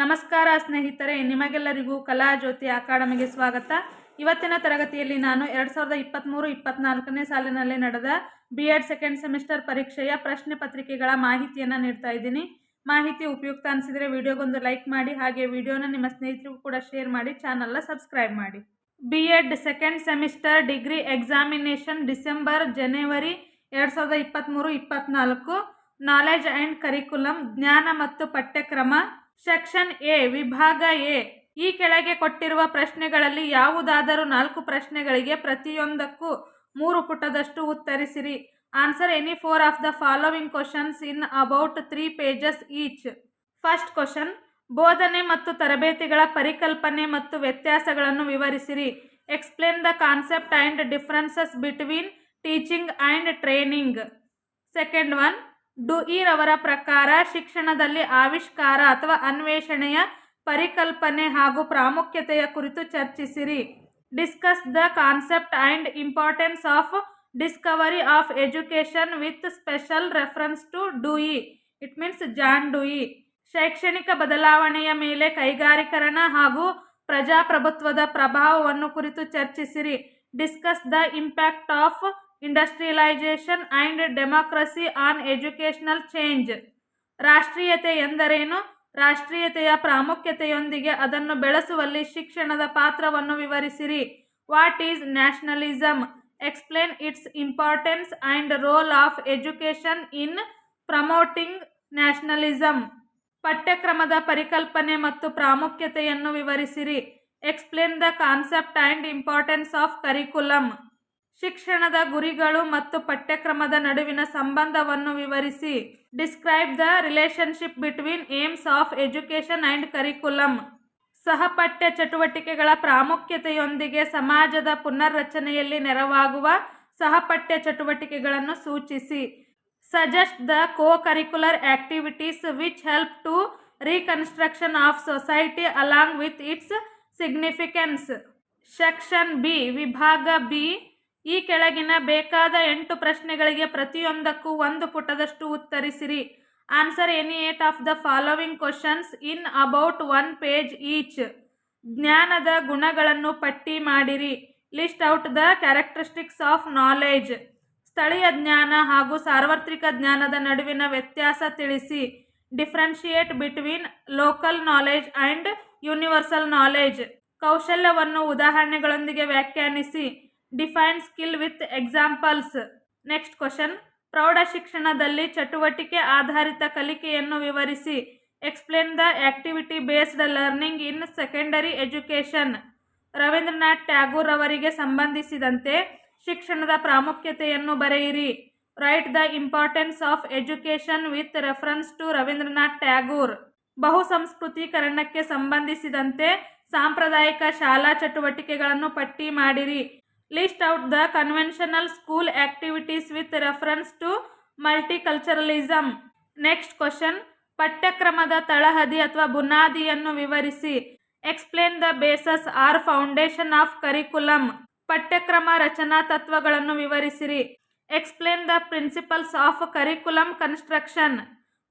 ನಮಸ್ಕಾರ ಸ್ನೇಹಿತರೆ, ನಿಮಗೆಲ್ಲರಿಗೂ ಕಲಾ ಜ್ಯೋತಿ ಅಕಾಡೆಮಿಗೆ ಸ್ವಾಗತ. ಇವತ್ತಿನ ತರಗತಿಯಲ್ಲಿ ನಾನು ಎರಡು ಸಾವಿರದ ಇಪ್ಪತ್ತ್ಮೂರು ಇಪ್ಪತ್ನಾಲ್ಕನೇ ಸಾಲಿನಲ್ಲಿ ನಡೆದ ಬಿ ಎಡ್ ಸೆಕೆಂಡ್ ಸೆಮಿಸ್ಟರ್ ಪರೀಕ್ಷೆಯ ಪ್ರಶ್ನೆ ಪತ್ರಿಕೆಗಳ ಮಾಹಿತಿಯನ್ನು ನೀಡ್ತಾ ಇದ್ದೀನಿ. ಮಾಹಿತಿ ಉಪಯುಕ್ತ ಅನಿಸಿದರೆ ವಿಡಿಯೋಗೊಂದು ಲೈಕ್ ಮಾಡಿ, ಹಾಗೆ ವಿಡಿಯೋನ ನಿಮ್ಮ ಸ್ನೇಹಿತರಿಗೂ ಕೂಡ ಶೇರ್ ಮಾಡಿ, ಚಾನಲ್ನ ಸಬ್ಸ್ಕ್ರೈಬ್ ಮಾಡಿ. B Ed second semester degree examination December, ಜನವರಿ ಎರಡು ಸಾವಿರದ ಇಪ್ಪತ್ತ್ಮೂರು ಇಪ್ಪತ್ನಾಲ್ಕು. ನಾಲೆಜ್ ಆ್ಯಂಡ್ ಕರಿಕುಲಮ್ ಜ್ಞಾನ ಮತ್ತು ಪಠ್ಯಕ್ರಮ ಸೆಕ್ಷನ್ ಎ, ವಿಭಾಗ ಎ, ಈ ಕೆಳಗೆ ಕೊಟ್ಟಿರುವ ಪ್ರಶ್ನೆಗಳಲ್ಲಿ ಯಾವುದಾದರೂ ನಾಲ್ಕು ಪ್ರಶ್ನೆಗಳಿಗೆ ಪ್ರತಿಯೊಂದಕ್ಕೂ ಮೂರು ಪುಟದಷ್ಟು ಉತ್ತರಿಸಿರಿ. Answer any four of the following questions in about three pages each. First question, ಬೋಧನೆ ಮತ್ತು ತರಬೇತಿಗಳ ಪರಿಕಲ್ಪನೆ ಮತ್ತು ವ್ಯತ್ಯಾಸಗಳನ್ನು ವಿವರಿಸಿರಿ. Explain the concept and differences between teaching and training second one Dewey ಅವರ ಪ್ರಕಾರ ಶಿಕ್ಷಣದಲ್ಲಿ ಆವಿಷ್ಕಾರ ಅಥವಾ ಅನ್ವೇಷಣೆಯ ಪರಿಕಲ್ಪನೆ ಹಾಗೂ ಪ್ರಾಮುಖ್ಯತೆಯ ಕುರಿತು ಚರ್ಚಿಸಿರಿ. Discuss the concept and importance of discovery of education with special reference to Dewey. It means John Dewey. ಶೈಕ್ಷಣಿಕ ಬದಲಾವಣೆಯ ಮೇಲೆ ಕೈಗಾರಿಕರಣ ಹಾಗೂ ಪ್ರಜಾಪ್ರಭುತ್ವದ ಪ್ರಭಾವವನ್ನು ಕುರಿತು ಚರ್ಚಿಸಿರಿ. Discuss the impact of industrialisation and democracy on educational change ರಾಷ್ಟ್ರೀಯತೆ ಎಂದರೇನು? ರಾಷ್ಟ್ರೀಯತೆಯ ಪ್ರಾಮುಖ್ಯತೆಯೊಂದಿಗೆ ಅದನ್ನು ಬೆಳೆಸುವಲ್ಲಿ ಶಿಕ್ಷಣದ ಪಾತ್ರವನ್ನು ವಿವರಿಸಿರಿ. What is nationalism explain its importance and role of education in promoting nationalism ಪಠ್ಯಕ್ರಮದ ಪರಿಕಲ್ಪನೆ ಮತ್ತು ಪ್ರಾಮುಖ್ಯತೆಯನ್ನು ವಿವರಿಸಿರಿ. Explain the concept and importance of curriculum ಶಿಕ್ಷಣದ ಗುರಿಗಳು ಮತ್ತು ಪಠ್ಯಕ್ರಮದ ನಡುವಿನ ಸಂಬಂಧವನ್ನು ವಿವರಿಸಿ. Describe the relationship between aims of education and curriculum. ಸಹಪಠ್ಯ ಚಟುವಟಿಕೆಗಳ ಪ್ರಾಮುಖ್ಯತೆಯೊಂದಿಗೆ ಸಮಾಜದ ಪುನರ್ರಚನೆಯಲ್ಲಿ ನೆರವಾಗುವ ಸಹಪಠ್ಯ ಚಟುವಟಿಕೆಗಳನ್ನು ಸೂಚಿಸಿ. Suggest the co curricular activities which help to reconstruction of society along with its significance. Section B, ವಿಭಾಗ ಬಿ ಈ ಕೆಳಗಿನ ಬೇಕಾದ ಎಂಟು ಪ್ರಶ್ನೆಗಳಿಗೆ ಪ್ರತಿಯೊಂದಕ್ಕೂ ಒಂದು ಪುಟದಷ್ಟು ಉತ್ತರಿಸಿರಿ. Answer any eight of the following questions in about one page each ಜ್ಞಾನದ ಗುಣಗಳನ್ನು ಪಟ್ಟಿ ಮಾಡಿರಿ. List out the characteristics of knowledge ಸ್ಥಳೀಯ ಜ್ಞಾನ ಹಾಗೂ ಸಾರ್ವತ್ರಿಕ ಜ್ಞಾನದ ನಡುವಿನ ವ್ಯತ್ಯಾಸ ತಿಳಿಸಿ. Differentiate between local knowledge and universal knowledge ಕೌಶಲ್ಯವನ್ನು ಉದಾಹರಣೆಗಳೊಂದಿಗೆ ವ್ಯಾಖ್ಯಾನಿಸಿ. Define skill with examples next question ಪ್ರೌಢ ಶಿಕ್ಷಣದಲ್ಲಿ ಚಟುವಟಿಕೆ ಆಧಾರಿತ ಕಲಿಕೆಯನ್ನು ವಿವರಿಸಿ. Explain the activity based learning in secondary education Rabindranath Tagore ಅವರಿಗೆ ಸಂಬಂಧಿಸಿದಂತೆ ಶಿಕ್ಷಣದ ಪ್ರಾಮುಖ್ಯತೆಯನ್ನು ಬರೆಯಿರಿ. Write the importance of education with reference to Rabindranath Tagore. ಬಹುಸಂಸ್ಕೃತೀಕರಣಕ್ಕೆ ಸಂಬಂಧಿಸಿದಂತೆ ಸಾಂಪ್ರದಾಯಿಕ ಶಾಲಾ ಚಟುವಟಿಕೆಗಳನ್ನು ಪಟ್ಟಿ ಮಾಡಿರಿ. List out the conventional school activities with reference to multiculturalism next question ಪಠ್ಯಕ್ರಮದ ತಳಹದಿ ಅಥವಾ ಬುನಾದಿಯನ್ನು ವಿವರಿಸಿ. Explain the bases or foundation of curriculum ಪಠ್ಯಕ್ರಮ ರಚನಾ ತತ್ವಗಳನ್ನು ವಿವರಿಸಿರಿ. Explain the principles of curriculum construction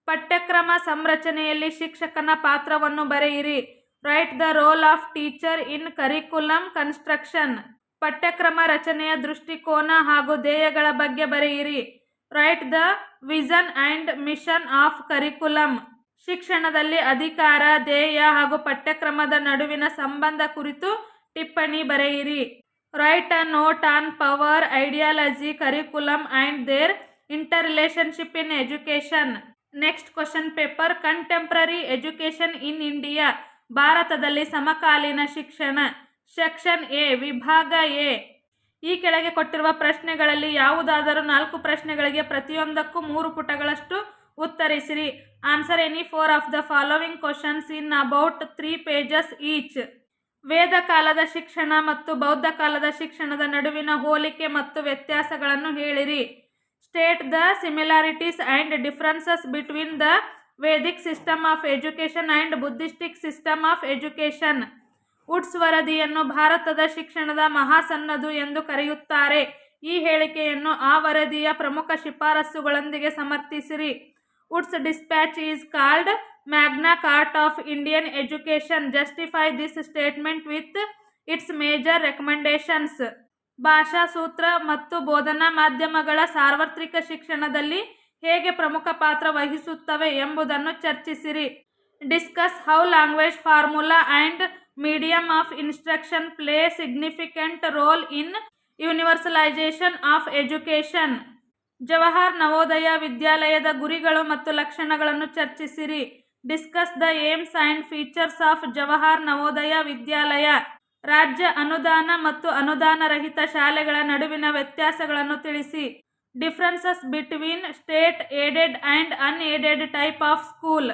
ಪಠ್ಯಕ್ರಮ ಸಂರಚನೆಯಲ್ಲಿ ಶಿಕ್ಷಕನ ಪಾತ್ರವನ್ನು ಬರೆಯಿರಿ. Write the role of teacher in curriculum construction ಪಠ್ಯಕ್ರಮ ರಚನೆಯ ದೃಷ್ಟಿಕೋನ ಹಾಗೂ ಧ್ಯೇಯಗಳ ಬಗ್ಗೆ ಬರೆಯಿರಿ. Write the vision and mission of curriculum ಶಿಕ್ಷಣದಲ್ಲಿ ಅಧಿಕಾರ, ಧ್ಯೇಯ ಹಾಗೂ ಪಠ್ಯಕ್ರಮದ ನಡುವಿನ ಸಂಬಂಧ ಕುರಿತು ಟಿಪ್ಪಣಿ ಬರೆಯಿರಿ. Write a note on power ideology curriculum and their interrelationship in education next question paper contemporary education in India ಭಾರತದಲ್ಲಿ ಸಮಕಾಲೀನ ಶಿಕ್ಷಣ. ಸೆಕ್ಷನ್ ಎ, ವಿಭಾಗ ಎ. ಈ ಕೆಳಗೆ ಕೊಟ್ಟಿರುವ ಪ್ರಶ್ನೆಗಳಲ್ಲಿ ಯಾವುದಾದರೂ ನಾಲ್ಕು ಪ್ರಶ್ನೆಗಳಿಗೆ ಪ್ರತಿಯೊಂದಕ್ಕೂ ಮೂರು ಪುಟಗಳಷ್ಟು ಉತ್ತರಿಸಿರಿ. Answer any four of the following questions in about three pages each. ವೇದ ಕಾಲದ ಶಿಕ್ಷಣ ಮತ್ತು ಬೌದ್ಧ ಕಾಲದ ಶಿಕ್ಷಣದ ನಡುವಿನ ಹೋಲಿಕೆ ಮತ್ತು ವ್ಯತ್ಯಾಸಗಳನ್ನು ಹೇಳಿರಿ. State the similarities and differences between the Vedic system of education and Buddhistic system of education. Wood's ವರದಿಯನ್ನು ಭಾರತದ ಶಿಕ್ಷಣದ ಮಹಾಸನ್ನದು ಎಂದು ಕರೆಯುತ್ತಾರೆ. ಈ ಹೇಳಿಕೆಯನ್ನು ಆ ವರದಿಯ ಪ್ರಮುಖ ಶಿಫಾರಸುಗಳೊಂದಿಗೆ ಸಮರ್ಥಿಸಿರಿ. Wood's despatch is called Magna Carta of Indian education justify this statement with its major recommendations ಭಾಷಾ ಸೂತ್ರ ಮತ್ತು ಬೋಧನಾ ಮಾಧ್ಯಮಗಳ ಸಾರ್ವತ್ರಿಕ ಶಿಕ್ಷಣದಲ್ಲಿ ಹೇಗೆ ಪ್ರಮುಖ ಪಾತ್ರ ವಹಿಸುತ್ತವೆ ಎಂಬುದನ್ನು ಚರ್ಚಿಸಿರಿ. Discuss how language formula and medium of instruction play significant role in universalisation of education Jawahar Navodaya ವಿದ್ಯಾಲಯದ ಗುರಿಗಳು ಮತ್ತು ಲಕ್ಷಣಗಳನ್ನು ಚರ್ಚಿಸಿರಿ discuss the aims and features of Jawahar Navodaya Vidyalaya ರಾಜ್ಯ ಅನುದಾನ ಮತ್ತು ಅನುದಾನ ರಹಿತ ಶಾಲೆಗಳ ನಡುವಿನ ವ್ಯತ್ಯಾಸಗಳನ್ನು ತಿಳಿಸಿ differences between state aided and unaided type of school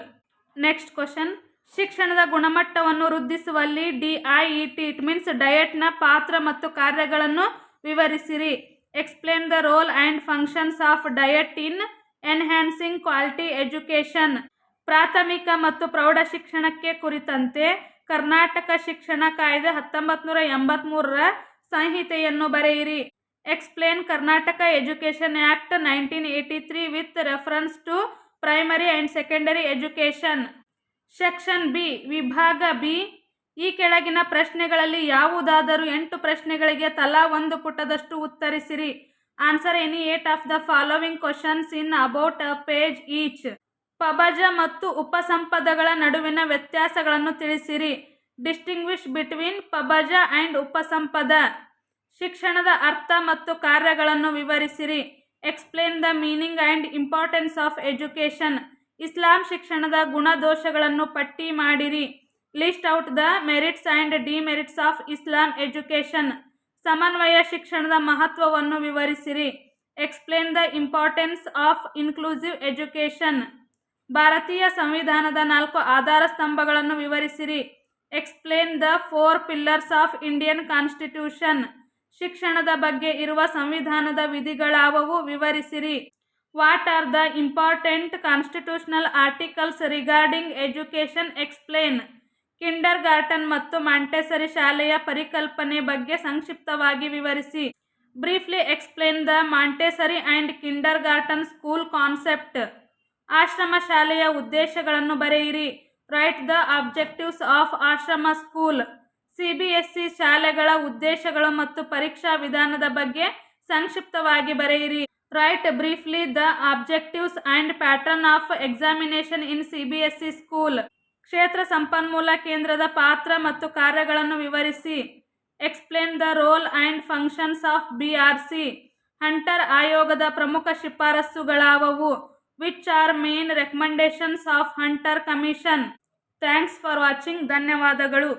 next question ಶಿಕ್ಷಣದ ಗುಣಮಟ್ಟವನ್ನು ವೃದ್ಧಿಸುವಲ್ಲಿ ಡಿಐಇಟಿ ಇಟ್ ಮೀನ್ಸ್ ಡಯಟ್ನ ಪಾತ್ರ ಮತ್ತು ಕಾರ್ಯಗಳನ್ನು ವಿವರಿಸಿರಿ. Explain the role and functions of DIET in enhancing quality education ಪ್ರಾಥಮಿಕ ಮತ್ತು ಪ್ರೌಢ ಶಿಕ್ಷಣಕ್ಕೆ ಕುರಿತಂತೆ ಕರ್ನಾಟಕ ಶಿಕ್ಷಣ ಕಾಯ್ದೆ ಹತ್ತೊಂಬತ್ತು ನೂರ ಸಂಹಿತೆಯನ್ನು ಬರೆಯಿರಿ. Explain Karnataka education act nineteen eighty three with reference to primary and secondary education section B, ವಿಭಾಗ ಬಿ. ಈ ಕೆಳಗಿನ ಪ್ರಶ್ನೆಗಳಲ್ಲಿ ಯಾವುದಾದರೂ ಎಂಟು ಪ್ರಶ್ನೆಗಳಿಗೆ ತಲಾ ಒಂದು ಪುಟದಷ್ಟು ಉತ್ತರಿಸಿರಿ. Answer any eight of the following questions in about a page each. ಪಬಜ ಮತ್ತು ಉಪಸಂಪದಗಳ ನಡುವಿನ ವ್ಯತ್ಯಾಸಗಳನ್ನು ತಿಳಿಸಿರಿ. ಡಿಸ್ಟಿಂಗ್ವಿಷ್ ಬಿಟ್ವೀನ್ ಪಬಜ ಆ್ಯಂಡ್ ಉಪಸಂಪದ. ಶಿಕ್ಷಣದ ಅರ್ಥ ಮತ್ತು ಕಾರ್ಯಗಳನ್ನು ವಿವರಿಸಿರಿ. Explain the meaning and importance of education. ಇಸ್ಲಾಂ ಶಿಕ್ಷಣದ ಗುಣದೋಷಗಳನ್ನು ಪಟ್ಟಿ ಮಾಡಿರಿ. List out the merits and demerits of Islam education. ಸಮನ್ವಯ ಶಿಕ್ಷಣದ ಮಹತ್ವವನ್ನು ವಿವರಿಸಿರಿ. Explain the importance of inclusive education. ಭಾರತೀಯ ಸಂವಿಧಾನದ ನಾಲ್ಕು ಆಧಾರ ಸ್ತಂಭಗಳನ್ನು ವಿವರಿಸಿರಿ. Explain the four pillars of Indian constitution. ಶಿಕ್ಷಣದ ಬಗ್ಗೆ ಇರುವ ಸಂವಿಧಾನದ ವಿಧಿಗಳಾವವು ವಿವರಿಸಿರಿ. What are the important constitutional articles regarding education explain kindergarten ಮತ್ತು ಮಾಂಟೆಸರಿ ಶಾಲೆಯ ಪರಿಕಲ್ಪನೆ ಬಗ್ಗೆ ಸಂಕ್ಷಿಪ್ತವಾಗಿ ವಿವರಿಸಿ. Briefly explain the Montessori and kindergarten school concept ಆಶ್ರಮ ಶಾಲೆಯ ಉದ್ದೇಶಗಳನ್ನು ಬರೆಯಿರಿ. Write the objectives of ashram school C B S E ಶಾಲೆಗಳ ಉದ್ದೇಶಗಳು ಮತ್ತು ಪರೀಕ್ಷಾ ವಿಧಾನದ ಬಗ್ಗೆ ಸಂಕ್ಷಿಪ್ತವಾಗಿ ಬರೆಯಿರಿ. Write briefly the objectives and pattern of examination in C B S E school ಕ್ಷೇತ್ರ ಸಂಪನ್ಮೂಲ ಕೇಂದ್ರದ ಪಾತ್ರ ಮತ್ತು ಕಾರ್ಯಗಳನ್ನು ವಿವರಿಸಿ. Explain the role and functions of B R C Hunter ಆಯೋಗದ ಪ್ರಮುಖ ಶಿಫಾರಸ್ಸುಗಳಾವವು. Which are main recommendations of Hunter commission thanks for watching ಧನ್ಯವಾದಗಳು.